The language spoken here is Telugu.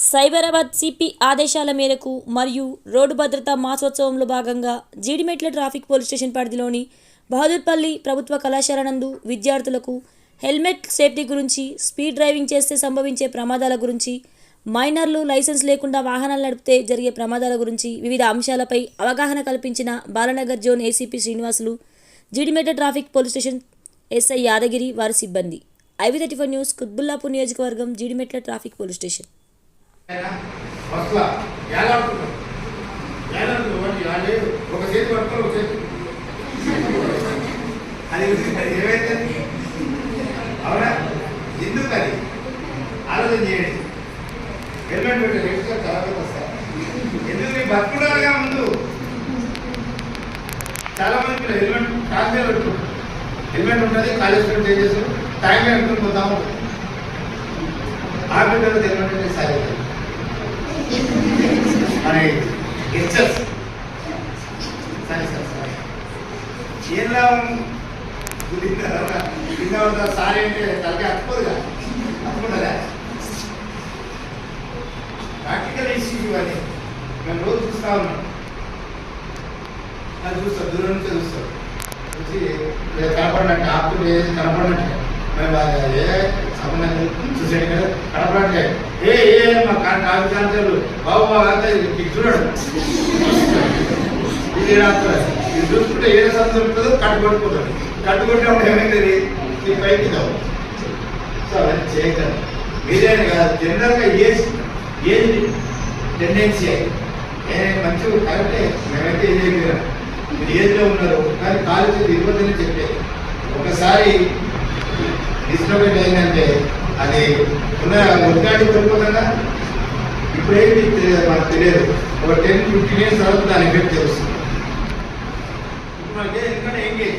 సైబరాబాద్ సిపి ఆదేశాల మేరకు మరియు రోడ్డు భద్రతా మాసోత్సవంలో భాగంగా జీడిమెట్ల ట్రాఫిక్ పోలీస్ స్టేషన్ పరిధిలోని బహదూర్పల్లి ప్రభుత్వ కళాశాల నందు విద్యార్థులకు హెల్మెట్ సేఫ్టీ గురించి స్పీడ్ డ్రైవింగ్ చేస్తే సంభవించే ప్రమాదాల గురించి మైనర్లు లైసెన్స్ లేకుండా వాహనాలు నడిపితే జరిగే ప్రమాదాల గురించి వివిధ అంశాలపై అవగాహన కల్పించిన Balanagar zone ACP Srinivasulu Jeedimetla traffic police station SI Yadagiri వారి సిబ్బంది. IV thirty four news Qutbullapur నియోజకవర్గం జీడిమెట్ల ట్రాఫిక్ పోలీస్ స్టేషన్. ఫస్ట్లా ఏలాడుతున్నాం ఏలాడుతున్నాం వాటి అంటే ఒక చేతి పట్టుకొని ఒక చేతి. అది ఏమైతే అవునా? ఎందుకు అది? ఆలోచన చేయండి. హెల్మెట్ పెట్టే రేట్గా తర్వాత వస్తాయి ఎందుకు నేను బతుకున్నారుగా ముందు? చాలా మంది హెల్మెట్ కాలు పెట్టుకుంటారు. హెల్మెట్ ఉంటుంది కాలేజ్ ఫ్రెండ్ ఏం చేస్తారు. టైం పెట్టుకుని పోతా ఆ బిడ్డలు హెల్మెట్ అంటే సరే మరి సరే సార్ సరే ఏం లాభం కింద సారీ అంటే తలకి అట్టుకోదుగా అట్టుకుంటుందా ప్రాక్టికల్ ఇష్యూ ఇవన్నీ మేము రోజు చూస్తా ఉన్నాం. అది చూస్తాం దూరం నుంచి చూస్తాం. చూసి కనపడినట్టు ఏది కనపడినట్టు. మేము ఏ సంబంధం చూసాడు కదా కనపడంటే ఏ ఏ మా కాదు కాంతలు బాబు మా అంతా ఇది చూడడు ఇది రాత్రి ఇది చూసుకుంటే ఏ సంబంధం ఉంటుందో కట్టుబడిపోతాడు కట్టుకుంటే ఏమైంది ఈ పైకి కావు సో అవన్నీ చేయగలరు మీరేం కాదు జనరల్గా ఏ ఏది టెండెన్సీ నేను మంచిగా కరెక్టే మేమైతే ఏం చేయగలం మీరు ఏజ్లో ఉన్నారు కానీ కాలేజీ ఇవ్వదని చెప్పే ఒకసారి డిస్టర్బెంట్ ఏంటంటే అది ఉన్న ఉద్ఘాటి పడిపోతుందా ఇప్పుడేమి తెలియదు మనకు తెలియదు. ఒక టెన్ ఫిఫ్టీన్ ఇయర్స్ తర్వాత దాని ఎఫెక్ట్ తెలుస్తుంది. ఇప్పుడు అంటే ఎందుకంటే ఎంగేజ్